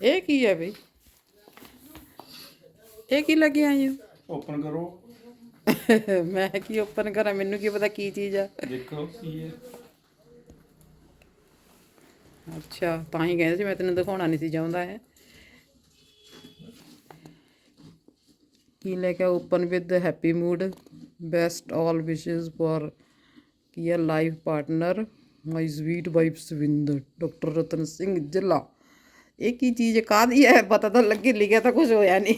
ਇਹ ਕੀ ਹੈ ਬਈ? ਇਹ ਕੀ ਲੱਗਿਆ ਆਈ ਓਪਨ ਕਰੋ। ਮੈਂ ਕੀ ਓਪਨ ਕਰਾਂ? ਮੈਨੂੰ ਕੀ ਪਤਾ ਕੀ ਚੀਜ਼ ਆ? ਦੇਖੋ ਕੀ ਹੈ। ਅੱਛਾ ਤਾਂ ਹੀ ਕਹਿੰਦੇ ਸੀ ਮੈਂ ਤੈਨੂੰ ਦਿਖਾਉਣਾ ਨਹੀਂ ਸੀ ਚਾਹੁੰਦਾ ਹੈ ਕੀ ਲੈ ਕੇ open with happy mood best all wishes for ਕੀ ਹੈ life partner my sweet wife Swinder doctor Ratan Singh ਜ਼ਿਲ੍ਹਾ ਇਹ ਕੀ ਚੀਜ਼ ਕਾਹਦੀ ਹੈ? ਪਤਾ ਤਾਂ ਲੱਗੇ ਲਿਖਿਆ ਤਾਂ ਕੁਝ ਹੋਇਆ ਨਹੀਂ।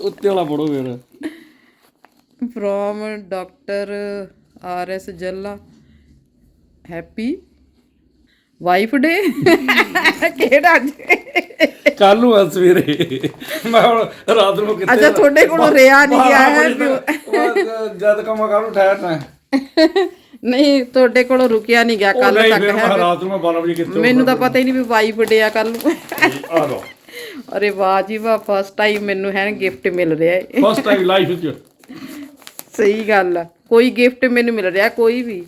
ਉੱਤੇ ਵਾਲਾ ਪੜੋ ਫਿਰ। From doctor R S Jalla happy wife day ਕਿਹੜਾ ਅੱਜ? ਕੱਲ ਨੂੰ ਆ ਸਵੇਰੇ। ਮੈਂ ਹੁਣ ਰਾਤ ਨੂੰ ਕਿੱਥੇ ਅੱਛਾ ਤੁਹਾਡੇ ਕੋਲੋਂ ਰਿਆ ਨਹੀਂ ਬਸ ਜਦ ਕਮਾ ਕਾਹਨੂੰ ਠਹਿਰਨਾ ਨਹੀਂ ਤੁਹਾਡੇ ਕੋਲੋਂ ਰੁਕਿਆ ਨਹੀਂ ਗਿਆ ਕੱਲ ਤੱਕ ਹੈ ਮੈਂ ਰਾਤ ਨੂੰ ਮੈਂ 12 ਵਜੇ ਕਿੱਥੇ ਮੈਨੂੰ ਤਾਂ ਪਤਾ ਹੀ ਨਹੀਂ ਵੀ ਵਾਈਫ ਡੇ ਆ ਕੱਲ ਨੂੰ। ਆ ਲੋ ਅਰੇ ਵਾਹ ਜੀ ਵਾਹ ਫਸਟ ਟਾਈਮ ਮੈਨੂੰ ਹੈ ਗਿਫਟ ਮਿਲ ਰਿਹਾ ਹੈ ਫਸਟ ਟਾਈਮ ਲਾਈਫ ਵਿੱਚ ਸਹੀ ਗੱਲ ਆ। ਕੋਈ ਗਿਫਟ ਮੈਨੂੰ ਮਿਲ ਰਿਹਾ ਕੋਈ ਵੀ।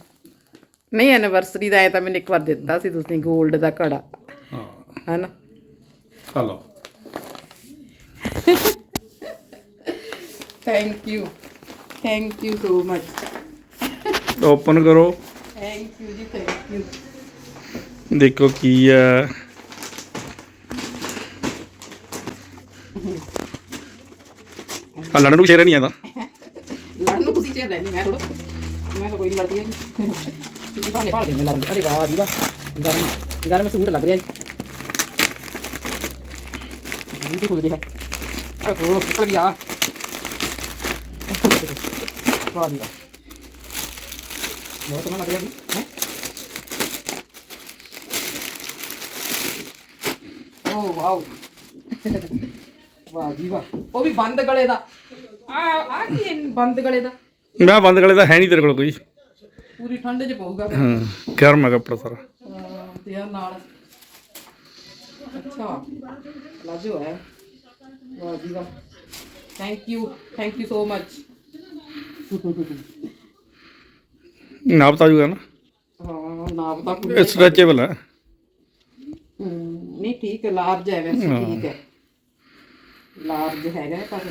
ਨਹੀਂ ਐਨੀਵਰਸਰੀ ਦਾ ਐ ਤਾਂ ਮੈਨੂੰ ਇੱਕ ਵਾਰ ਦਿੱਤਾ ਸੀ ਤੁਸੀਂ 골ਡ ਦਾ ਘੜਾ। ਹਾਂ। ਹਨਾ ਆ ਲੋ thank you thank you so much open ਕਰੋ। ਥੈਂਕ ਯੂ ਜੀ ਥੈਂਕ ਯੂ ਦੇਖੋ ਕੀ ਆ। ਆ ਲੜਨ ਨੂੰ ਸ਼ੇਰ ਨਹੀਂ ਆਂਦਾ। ਲੜਨ ਨੂੰ ਤੁਸੀਂ ਚੇਰ ਲੈਣੀ ਮੈਂ ਥੋੜਾ ਮੈਂ ਤਾਂ ਕੋਈ ਨਹੀਂ ਲੜਦੀ ਤੁਸੀਂ ਬਾਹਨੇ ਭਾਲ ਦੇ ਮੈਂ ਲੜਨ ਅਰੇ ਵਾਹ ਜੀ ਵਾਹ। ਗਰਮ ਗਰਮ ਸੂਟ ਲੱਗ ਰਿਹਾ ਜੀ। ਬਿਊਟੀਫੁਲ ਜਿਹਾ ਆ ਉਹ ਨਿਕਲ ਗਿਆ। ਵਾਹ ਜੀ ਵਾਹ। ਬਹੁਤ ਸੋਹਣਾ ਲੱਗ ਰਿਹਾ ਜੀ ਹੈਂ? Oh wow. ਵਾਹ ਜੀ ਵਾਹ। ਉਹ ਵੀ ਬੰਦ ਗਲੇ ਦਾ। ਆ ਆ ਕੀ ਹੈ ਬੰਦ ਗਲੇ ਦਾ? ਮੈਂ ਬੰਦ ਗਲੇ ਦਾ ਹੈ ਨਹੀਂ ਤੇਰੇ ਕੋਲ ਕੋਈ। ਪੂਰੀ ਠੰਡ 'ਚ ਪਊਗਾ। ਫਿਰ। ਹਾਂ ਗਰਮ ਹੈ ਕੱਪੜਾ ਸਾਰਾ। ਹਾਂ, ਤੇ ਆ ਨਾਲ। ਅੱਛਾ ਲਾਜੋ ਹੈ। ਵਾਹ ਜੀ ਵਾਹ। Thank you thank you so much ਨਾਪ ਤਾਂ ਜੂਗਾ ਨਾ। ਹਾਂ ਨਾਮ ਤਾਂ ਇਹ ਸਟ੍ਰੈਚੇਬਲ ਹੈ। ਹਮ, ਨਹੀਂ ਠੀਕ ਹੈ ਲਾਰਜ ਹੈ ਵੈਸੇ ਠੀਕ ਹੈ। ਲਾਰਜ ਹੈਗਾ ਹੈ, ਪਰ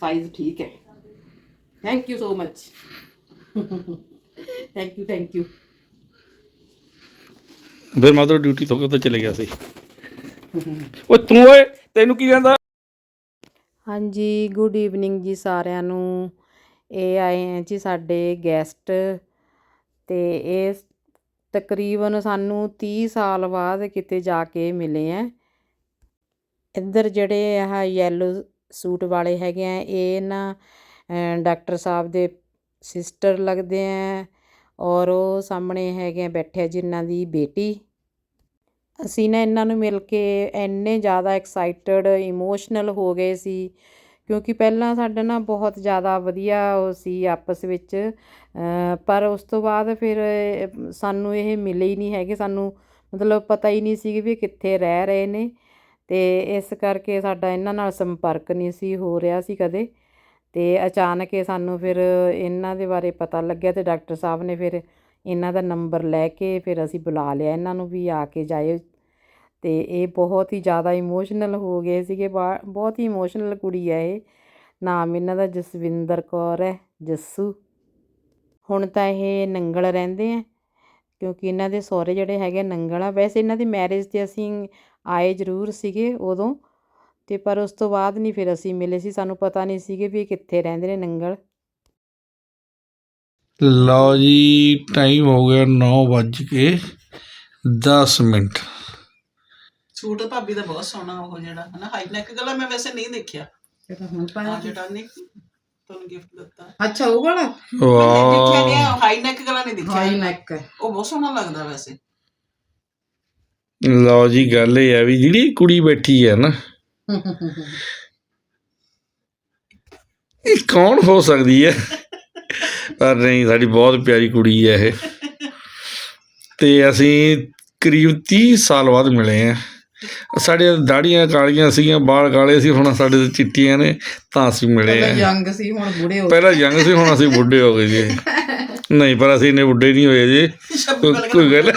ਸਾਈਜ਼ ਠੀਕ ਹੈ। Thank you so much thank you thank you ਫਿਰ ਮੈਂ ਤਾਂ ਡਿਊਟੀ ਤੋਂ ਉੱਤੇ ਚਲੇ ਗਿਆ ਸੀ। ਓਏ ਤੂੰ ਓਏ ਤੈਨੂੰ ਕੀ ਕਹਿੰਦਾ? ਹਾਂਜੀ ਗੁੱਡ ਈਵਨਿੰਗ ਜੀ ਸਾਰਿਆਂ ਨੂੰ। ਇਹ ਆਏ ਹੈ ਜੀ ਸਾਡੇ ਗੈਸਟ ਤੇ ਇਹ ਤਕਰੀਬਨ ਸਾਨੂੰ ਤੀਹ ਸਾਲ ਬਾਅਦ ਕਿਤੇ ਜਾ ਕੇ ਮਿਲੇ ਹੈ ਇੱਧਰ ਜਿਹੜੇ ਆਹ ਯੈਲੋ ਸੂਟ ਵਾਲੇ ਹੈਗੇ ਹੈ ਇਹ ਨਾ ਡਾਕਟਰ ਸਾਹਿਬ ਦੇ ਸਿਸਟਰ ਲੱਗਦੇ ਹੈ ਔਰ ਉਹ ਸਾਹਮਣੇ ਹੈਗੇ ਆ ਬੈਠੇ ਜਿਨ੍ਹਾਂ ਦੀ ਬੇਟੀ। ਅਸੀਂ ਨਾ ਇਹਨਾਂ ਨੂੰ ਮਿਲ ਕੇ ਇੰਨੇ ਜ਼ਿਆਦਾ ਐਕਸਾਈਟਡ ਇਮੋਸ਼ਨਲ ਹੋ ਗਏ ਸੀ ਕਿਉਂਕਿ ਪਹਿਲਾਂ ਸਾਡਾ ਨਾ ਬਹੁਤ ਜ਼ਿਆਦਾ ਵਧੀਆ ਉਹ ਸੀ ਆਪਸ ਵਿੱਚ ਪਰ ਉਸ ਤੋਂ ਬਾਅਦ ਫਿਰ ਸਾਨੂੰ ਇਹ ਮਿਲੇ ਹੀ ਨਹੀਂ ਹੈਗੇ, ਸਾਨੂੰ ਮਤਲਬ ਪਤਾ ਹੀ ਨਹੀਂ ਸੀ ਵੀ ਕਿੱਥੇ ਰਹਿ ਰਹੇ ਨੇ ਅਤੇ ਇਸ ਕਰਕੇ ਸਾਡਾ ਇਹਨਾਂ ਨਾਲ ਸੰਪਰਕ ਨਹੀਂ ਸੀ, ਹੋ ਰਿਹਾ ਸੀ ਕਦੇ ਅਤੇ ਅਚਾਨਕ ਇਹ ਸਾਨੂੰ ਫਿਰ ਇਹਨਾਂ ਦੇ ਬਾਰੇ ਪਤਾ ਲੱਗਿਆ ਅਤੇ ਡਾਕਟਰ ਸਾਹਿਬ ਨੇ ਫਿਰ ਇਹਨਾਂ ਦਾ ਨੰਬਰ ਲੈ ਕੇ ਫਿਰ ਅਸੀਂ ਬੁਲਾ ਲਿਆ ਇਹਨਾਂ ਨੂੰ ਵੀ ਆ ਕੇ ਜਾਇਓ ਤੇ ਇਹ ਬਹੁਤ ਹੀ ਜ਼ਿਆਦਾ ਇਮੋਸ਼ਨਲ ਹੋ ਗਏ ਸੀਗੇ, ਬਾ- ਬਹੁਤ ਹੀ ਇਮੋਸ਼ਨਲ ਕੁੜੀ ਹੈ ਇਹ। ਨਾਮ ਇਹਨਾਂ ਦਾ ਜਸਵਿੰਦਰ ਕੌਰ ਹੈ, ਜੱਸੂ। ਹੁਣ ਤਾਂ ਇਹ ਨੰਗਲ ਰਹਿੰਦੇ ਆ, ਕਿਉਂਕਿ ਇਹਨਾਂ ਦੇ ਸਹੁਰੇ ਜਿਹੜੇ ਹੈਗੇ ਨੰਗਲ ਆ। ਵੈਸੇ ਇਹਨਾਂ ਦੀ ਮੈਰਿਜ ਤੇ ਅਸੀਂ ਆਏ ਜ਼ਰੂਰ ਸੀਗੇ ਉਦੋਂ, ਤੇ ਪਰ ਉਸ ਤੋਂ ਬਾਅਦ ਨਹੀਂ ਫਿਰ ਅਸੀਂ ਮਿਲੇ ਸੀ। ਸਾਨੂੰ ਪਤਾ ਨਹੀਂ ਸੀਗੇ ਵੀ ਇਹ ਕਿੱਥੇ ਰਹਿੰਦੇ ਨੇ ਨੰਗਲ। ਲਓ ਜੀ ਟਾਈਮ ਹੋ ਗਿਆ 9 ਵੱਜ ਕੇ 10 ਮਿੰਟ। ਸੂਟ ਭਾਬੀ ਦਾ ਬਹੁਤ ਸੋਹਣਾ ਉਹ ਜਿਹੜਾ ਹਨਾ? ਹਾਈ ਨੈਕ ਗਲਾ ਮੈਂ ਵੈਸੇ ਨਹੀਂ ਦੇਖਿਆ। ਇਹ ਤਾਂ ਹੁਣ ਆ ਜਿਹੜਾ ਨਹੀਂ ਤੁਹਾਨੂੰ ਗਿਫਟ ਦਿੱਤਾ। ਅੱਛਾ ਉਹ ਵਾਲਾ? ਦੇਖਿਆ ਵਾਹ ਨਹੀਂ ਹਾਈ ਨੈਕ ਗਲਾ ਨਹੀਂ ਦੇਖਿਆ। ਹਾਈ ਨੈਕ ਉਹ ਬਹੁਤ ਸੋਹਣਾ ਲੱਗਦਾ ਵੈਸੇ। ਲਓ ਜੀ ਗੱਲ ਇਹ ਹੈ ਵੀ ਜਿਹੜੀ ਕੁੜੀ ਬੈਠੀ ਹੈ ਨਾ ਇਹ ਕੌਣ ਹੋ ਸਕਦੀ ਹੈ ਪਰ ਨਹੀਂ ਸਾਡੀ ਬਹੁਤ ਪਿਆਰੀ ਕੁੜੀ ਹੈ ਇਹ। ਤੇ ਅਸੀਂ ਕਰੀਬ 30 ਸਾਲ ਬਾਅਦ ਮਿਲੇ ਆ। ਸਾਡੇ ਦਾੜੀਆਂ ਕਾਲੀਆਂ ਸੀਗੀਆਂ ਬਾਲ ਕਾਲੇ ਸੀ ਹੁਣ ਸਾਡੇ ਤੇ ਚਿੱਟੀਆਂ ਨੇ ਤਾਂ ਅਸੀਂ ਮਿਲੇ ਪਹਿਲਾਂ ਆ। ਯੰਗ ਸੀ ਹੁਣ ਬੁੜੇ ਹੋ ਪਹਿਲਾਂ ਯੰਗ ਸੀ ਹੁਣ ਅਸੀਂ ਬੁੱਢੇ ਹੋ ਗਏ ਜੀ। ਨਹੀਂ ਪਰ ਅਸੀਂ ਇੰਨੇ ਬੁੱਢੇ ਨਹੀਂ ਹੋਏ ਜੇ। ਕੋਈ- ਗੱਲ।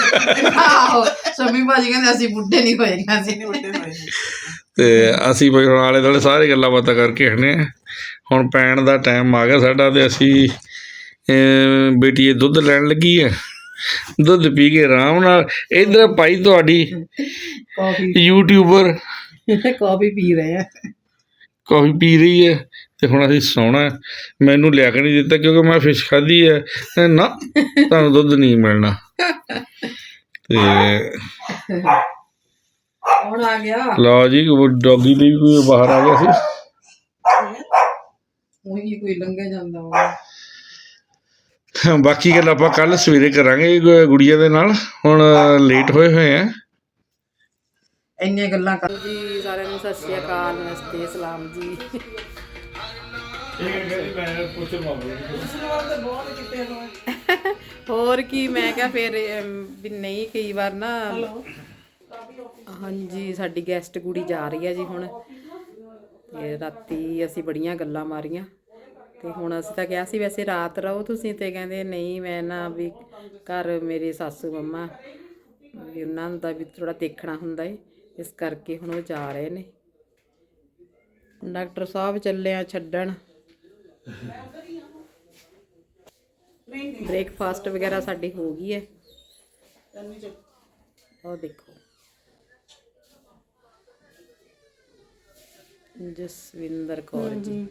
ਆਹੋ ਸ਼ਮੀ ਭਾਜੀ ਕਹਿੰਦੇ ਅਸੀਂ ਬੁੱਢੇ ਨਹੀਂ ਹੋਏ ਅਸੀਂ ਨਹੀਂ ਬੁੱਢੇ ਹੋਏ। ਤੇ ਅਸੀਂ ਬਈ ਹੁਣ ਆਲੇ ਦੁਆਲੇ ਸਾਰੇ ਗੱਲਾਂ ਬਾਤਾਂ ਕਰਕੇ ਹਟਨੇ ਆ। ਹੁਣ ਪੈਣ ਦਾ ਟਾਈਮ ਆ ਗਿਆ ਸਾਡਾ ਤੇ ਅਸੀਂ ਬੇਟੀ ਇਹ ਦੁੱਧ ਲੈਣ ਲੱਗੀ ਹੈ ਦੁੱਧ ਪੀ ਕੇ ਆਰਾਮ ਨਾਲ। ਇਧਰ ਭਾਈ ਤੁਹਾਡੀ ਕਾਫੀ। ਯੂਟਿਊਬਰ ਕਾਫੀ ਪੀ ਰਹੇ ਆ। ਕਾਫੀ ਪੀ ਰਹੀ ਹੈ ਤੇ ਹੁਣ ਅਸੀਂ ਸੌਣਾ। ਮੈਨੂੰ ਲਿਆ ਕੇ ਨਹੀਂ ਦਿੱਤਾ ਕਿਉਂਕਿ ਮੈਂ ਫਿਸ਼ ਖਾਧੀ ਹੈ। ਨਾ ਤੁਹਾਨੂੰ ਦੁੱਧ ਨਹੀਂ ਮਿਲਣਾ। ਤੇ ਕੌਣ ਆ ਗਿਆ। ਲਓ ਜੀ ਡੌਗੀ ਲਈ ਵੀ ਕੋਈ ਬਾਹਰ ਆ ਗਿਆ ਸੀ। ਉਹੀ ਕੋਈ ਲੰਘੇ ਜਾਂਦਾ ਹੋਵੇ ਬਾਕੀ ਗੱਲ ਆਪਾਂ ਕੱਲ ਸਵੇਰੇ ਕਰਾਂਗੇ ਗੁੜੀਆ ਦੇ ਨਾਲ। ਹੁਣ ਲੇਟ ਹੋਏ ਹੋਏ ਆ। ਇੰਨੀਆਂ ਗੱਲਾਂ ਕਰ ਜੀ ਸਾਰਿਆਂ ਨੂੰ ਸਤਿ ਸ਼੍ਰੀ ਅਕਾਲ ਨਮਸਤੇ ਸਲਾਮ ਜੀ। ਹੋਰ ਕੀ ਮੈਂ ਕਿਹਾ ਫਿਰ ਵੀ ਨਹੀਂ ਕਈ ਵਾਰ ਨਾ ਹਾਂਜੀ ਸਾਡੀ ਗੈਸਟ ਕੁੜੀ ਜਾ ਰਹੀ ਹੈ ਜੀ ਹੁਣ। ਤੇ ਰਾਤੀ ਅਸੀਂ ਬੜੀਆਂ ਗੱਲਾਂ ਮਾਰੀਆਂ। ਤੇ ਹੁਣ ਅਸੀਂ ਤਾਂ ਕਿਹਾ ਸੀ, ਵੈਸੇ ਰਾਤ ਰਹੋ ਤੁਸੀਂ ਤੇ ਕਹਿੰਦੇ, ਨਹੀਂ, ਮੈਂ ਨਾ ਵੀ ਘਰ ਮੇਰੇ ਸਾਸੂ ਮੰਮਾ, ਵੀ ਉਹਨਾਂ ਦਾ ਵੀ ਥੋੜਾ ਦੇਖਣਾ ਹੁੰਦਾ ਏ, ਇਸ ਕਰਕੇ ਹੁਣ ਉਹ ਜਾ ਰਹੇ ਨੇ। ਡਾਕਟਰ ਸਾਹਿਬ ਚੱਲੇ ਆ ਛੱਡਣ। ਬ੍ਰੇਕਫਾਸਟ ਵਗੈਰਾ ਸਾਡੀ ਹੋ ਗਈ ਹੈ ਉਹ ਦੇਖੋ। ਜਸਵਿੰਦਰ ਕੌਰ ਜੀ।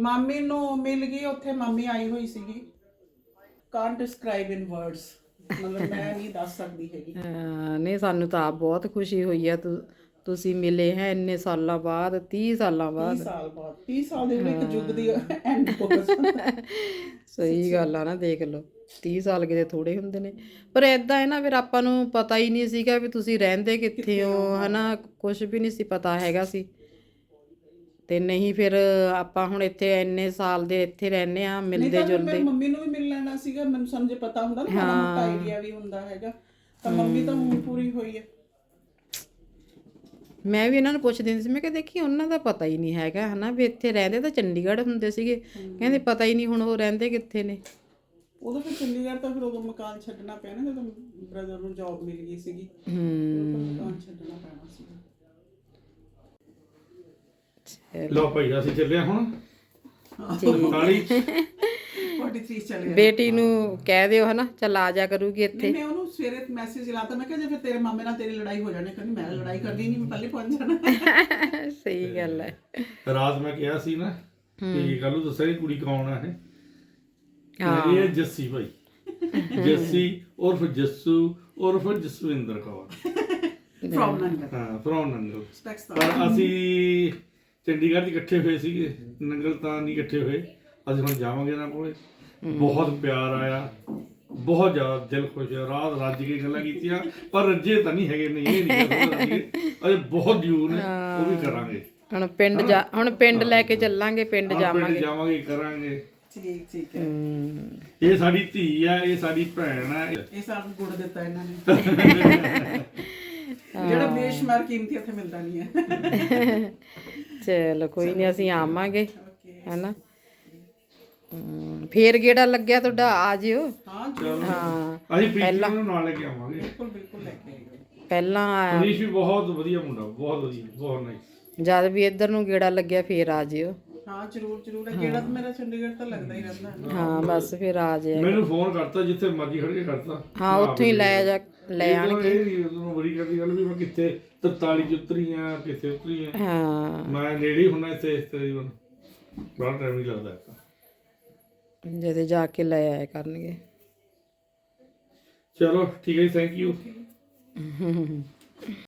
ਮਾਮੀ ਨੂੰ ਮਿਲ ਗਈ ਉੱਥੇ ਮਾਮੀ ਆਈ ਹੋਈ ਸੀਗੀ। ਕਾਂਟ ਡਿਸਕ੍ਰਾਈਬ ਇਨ ਵਰਡਸ ਮਤਲਬ ਮੈਂ ਨਹੀਂ ਦੱਸ ਸਕਦੀ ਹੈਗੀ। ਅਹ ਨਹੀਂ ਸਾਨੂੰ ਤਾਂ ਆਪ ਬਹੁਤ ਖੁਸ਼ੀ ਹੋਈ ਆ। ਤੁ- ਤੁਸੀਂ ਮਿਲੇ ਹੈ ਇੰਨੇ ਸਾਲਾਂ ਬਾਅਦ 30 ਸਾਲਾਂ 30 ਬਾਅਦ ਸਾਲ ਬਾਅਦ 30 ਸਾਲ ਦੇ ਵੀ ਇੱਕ ਯੁੱਗ ਦੀ ਐਂਡ ਹੋ ਸਹੀ ਗੱਲ ਆ ਨਾ ਦੇਖ ਲਓ। 30 ਸਾਲ ਕਿਤੇ ਥੋੜੇ ਹੁੰਦੇ ਨੇ। ਪਰ ਐਦਾਂ ਹੈ ਨਾ ਫਿਰ ਆਪਾਂ ਨੂੰ ਪਤਾ ਹੀ ਨਹੀਂ ਸੀਗਾ ਵੀ ਤੁਸੀਂ ਰਹਿੰਦੇ ਕਿੱਥੇ ਹੋ ਹਨਾ? ਕੁਝ ਵੀ ਨਹੀਂ ਸੀ ਪਤਾ ਹੈਗਾ ਸੀ। ਤੇ ਨਹੀਂ ਫਿਰ ਆਪਾਂ ਹੁਣ ਇੱਥੇ ਇੰਨੇ ਸਾਲ ਦੇ ਇੱਥੇ ਰਹਿੰਦੇ ਆ ਮਿਲਦੇ ਮੈਂ ਜੁਲਦੇ। ਮੰਮੀ ਨੂੰ ਵੀ ਮਿਲ ਲੈਣਾ ਸੀਗਾ ਮੈਨੂੰ ਸਮਝੇ ਪਤਾ ਹੁੰਦਾ ਨਾ ਮਾੜਾ ਮੋਟਾ ਆਈਡੀਆ ਵੀ ਹੁੰਦਾ ਹੈਗਾ। ਤਾਂ ਮੰਮੀ ਤਾਂ ਹੁਣ ਪੂਰੀ ਹੋਈ ਹੈ। ਮੈਂ ਵੀ ਇਹਨਾਂ ਨੂੰ ਪੁੱਛਦੀ ਹੁੰਦੀ ਸੀ ਮੈਂ ਕਿਹਾ ਦੇਖੀ ਉਹਨਾਂ ਦਾ ਪਤਾ ਹੀ ਨਹੀਂ ਹੈਗਾ ਹਨਾ ਵੀ ਇੱਥੇ ਰਹਿੰਦੇ ਤਾਂ ਚੰਡੀਗੜ੍ਹ ਹੁੰਦੇ ਸੀਗੇ। ਕਹਿੰਦੇ ਪਤਾ ਹੀ ਨਹੀਂ ਹੁਣ ਉਹ ਰਹਿੰਦੇ ਕਿੱਥੇ ਨੇ। ਉਦੋਂ ਫਿਰ ਚੰਡੀਗੜ੍ਹ ਤਾਂ ਫਿਰ ਉਦੋਂ ਮਕਾਨ ਛੱਡਣਾ ਪਿਆ ਨਾ ਜਦੋਂ ਬ੍ਰਦਰ ਨੂੰ ਜੌਬ ਮਿਲ ਗਈ ਸੀਗੀ। ਹੂੰ। ਮਕਾਨ ਛੱਡਣਾ ਪੈਣਾ ਸੀਗਾ ਲਓ ਭਾਈ ਅਸੀਂ ਚੱਲੇ ਹੁਣ। ਜੀ। ਕਾਲੀ। 43 ਚੱਲ ਗਿਆ ਬੇਟੀ ਨੂੰ ਕਹਿ ਦਿਓ ਹਨਾ ਚੱਲ ਆ ਜਾ ਕਰੂਗੀ ਇੱਥੇ। ਮੈਂ ਉਹਨੂੰ ਸਵੇਰੇ ਮੈਸੇਜ ਲਾਤਾ ਮੈਂ ਕਿਹਾ ਜੇ ਫਿਰ ਤੇਰੇ ਮਾਮੇ ਨਾਲ ਤੇਰੀ ਲੜਾਈ ਹੋ ਜਾਣੀ ਕਹਿੰਦੀ ਮੈਂ ਲੜਾਈ ਕਰਨੀ ਨਹੀਂ ਮੈਂ ਪਹਿਲੇ ਪਹੁੰਚ ਜਾਣਾ। ਸਹੀ ਗੱਲ ਹੈ। ਰਾਤ ਮੈਂ ਕਿਹਾ ਸੀ ਨਾ ਕਿ ਕੱਲ ਨੂੰ ਦੱਸਿਆ ਕੁੜੀ ਕੌਣ ਆ ਇਹ। ਹਾਂ। ਇਹ ਹੈ ਜੱਸੀ ਭਾਈ। ਜੱਸੀ ਉਰਫ ਜੱਸੂ ਉਰਫ ਜਸਵਿੰਦਰ ਕੌਰ। ਫਰੋਮ ਨੰਗਲ ਹਾਂ ਫਰੋਮ ਨੰਗਲ ਸਪੈਕਸ ਪਰ ਅਸੀਂ ਚੰਡੀਗੜ੍ਹ 'ਚ ਇਕੱਠੇ ਹੋਏ ਸੀਗੇ ਨੰਗਲ ਤਾਂ ਨਹੀਂ ਇਕੱਠੇ ਹੋਏ। ਅਸੀਂ ਹੁਣ ਜਾਵਾਂਗੇ ਇਹਨਾਂ ਕੋਲੇ। ਬਹੁਤ ਪਿਆਰ ਆਇਆ। ਬਹੁਤ ਜ਼ਿਆਦਾ ਦਿਲ ਖੁਸ਼ ਹੋਇਆ। ਰਾਤ ਰੱਜ ਕੇ ਗੱਲਾਂ ਕੀਤੀਆਂ ਪਰ ਰੱਜੇ ਤਾਂ ਨਹੀਂ ਹੈਗੇ ਨਹੀਂ ਇਹ ਨਹੀਂ ਅਜੇ ਬਹੁਤ ਜੂਨ ਹੈ ਉਹ ਵੀ ਕਰਾਂਗੇ। ਹੁਣ ਪਿੰਡ ਜਾ ਹੁਣ ਪਿੰਡ ਲੈ ਕੇ ਚੱਲਾਂਗੇ ਪਿੰਡ ਜਾਵਾਂਗੇ ਪਿੰਡ ਜਾਵਾਂਗੇ। ਕਰਾਂਗੇ। ਠੀਕ ਠੀਕ ਹੈ। ਹੂੰ। ਇਹ ਸਾਡੀ ਧੀ ਆ ਇਹ ਸਾਡੀ ਭੈਣ ਆ। ਇਹ ਸਾਨੂੰ ਗੁੜ ਦਿੱਤਾ ਇਹਨਾਂ ਨੇ। ਜਿਹੜਾ ਬੇਸ਼ੁਮਾਰ ਕੀਮਤੀ ਉੱਥੇ ਮਿਲਦਾ ਨਹੀਂ ਹੈ। ਚਲੋ ਕੋਈ ਨਹੀਂ ਅਸੀਂ ਆਵਾਂਗੇ ਹੈਨਾ? ਫੇਰ ਗੇੜਾ ਲੱਗਿਆ ਤੁਹਾਡਾ ਆ ਜਿਓ। ਹਾਂ ਅਸੀਂ ਪ੍ਰੀਤੀ ਨੂੰ ਨਾਲ ਲੈ ਕੇ ਆਵਾਂਗੇ। ਬਿਲਕੁਲ ਬਿਲਕੁਲ ਲੈ ਕੇ ਆਇਓ ਪਹਿਲਾਂ ਆਇਆ ਮਨੀਸ਼ ਵੀ ਬਹੁਤ ਵਧੀਆ ਮੁੰਡਾ ਬਹੁਤ ਵਧੀਆ ਬਹੁਤ ਨਾਈਸ ਜਦ ਵੀ ਇੱਧਰ ਨੂੰ ਗੇੜਾ ਲੱਗਿਆ ਫੇਰ ਆ ਜਿਓ। ਹਾਂ ਜ਼ਰੂਰ ਜ਼ਰੂਰ। ਹੈ ਤਾਂ ਮੇਰਾ ਚੰਡੀਗੜ੍ਹ ਤਾਂ ਲੱਗਦਾ ਹੀ ਰਹਿੰਦਾ। ਹੈ ਹਾਂ ਬਸ ਫਿਰ ਆ ਜਾਏ ਮੈਨੂੰ ਫੋਨ ਕਰਤਾ ਜਿੱਥੇ ਮਰਜ਼ੀ ਖੜ ਕੇ ਕਰਤਾ। ਹਾਂ ਉੱਥੋਂ ਹੀ ਲੈ ਜਾ ਲੈ ਆਣ ਇਹ ਨਹੀਂ ਉਹਨੂੰ ਬੜੀ ਕਰਦੀ ਗੱਲ ਵੀ ਮੈਂ ਕਿੱਥੇ 43 ਚ ਉਤਰੀ ਆ ਕਿੱਥੇ ਉਤਰੀ ਆ। ਹਾਂ। ਮੈਂ ਨੇੜੇ ਹੁੰਨਾ ਇੱਥੇ ਇਸ ਤਕਰੀਬਨ। ਬੜਾ ਟਾਈਮ ਨਹੀਂ ਲੱਗਦਾ। ਜਦੇ ਜਾ ਕੇ ਲੈ ਆਇਆ ਕਰਨਗੇ। ਚਲੋ ਠੀਕ ਹੈ ਥੈਂਕ ਯੂ